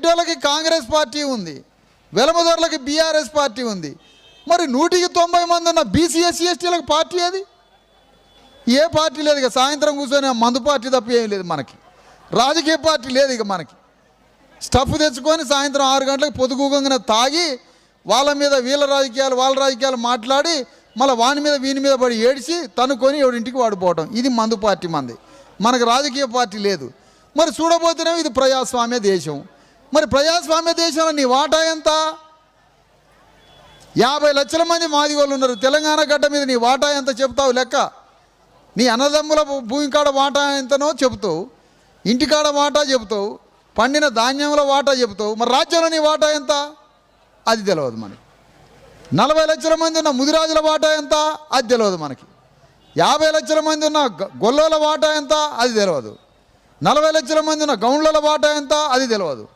రెడ్డోళ్ళకి Congress party ఉంది వెలమదొరలకి BRS party ఉంది. మరి నూటికి తొంభై మంది ఉన్న బీసీ ఎస్సీ ఎస్టీలకు పార్టీ అది? ఏ పార్టీ లేదు ఇక సాయంత్రం కూర్చొని మందు పార్టీ తప్ప ఏం లేదు మనకి. రాజకీయ పార్టీ లేదు ఇక మనకి. స్టఫ్ తెచ్చుకొని సాయంత్రం ఆరు గంటలకు పొదుగుగంగా తాగి వాళ్ళ మీద వీళ్ళ రాజకీయాలు వాళ్ళ రాజకీయాలు మాట్లాడి మళ్ళీ వాని మీద వీని మీద పడి ఏడిచి తనుకొని ఎవడింటికి వాడిపోవటం. ఇది మందు పార్టీ మంది. మనకు రాజకీయ పార్టీ లేదు. మరి చూడబోతేనే ఇది ప్రజాస్వామ్య దేశం. మరి ప్రజాస్వామ్య దేశంలో నీ వాటా ఎంత? యాభై లక్షల మంది మాది వాళ్ళు ఉన్నారు. తెలంగాణ గడ్డ మీద నీ వాటా ఎంత చెప్తావు లెక్క? నీ అన్నదమ్ముల భూమి కాడ వాటా ఎంతనో చెబుతావు. ఇంటికాడ వాటా చెబుతావు. పండిన ధాన్యంలో వాటా చెబుతావు. మరి రాజ్యంలో నీ వాటా ఎంత? అది తెలియదు మనకి. నలభై లక్షల మంది ఉన్న ముదిరాజుల వాటా ఎంత? అది తెలియదు మనకి. యాభై లక్షల మంది ఉన్న గ- గొల్లోల వాటా ఎంత? అది తెలియదు నలభై లక్షల మంది ఉన్న గౌండ్ల వాటా ఎంత? అది తెలియదు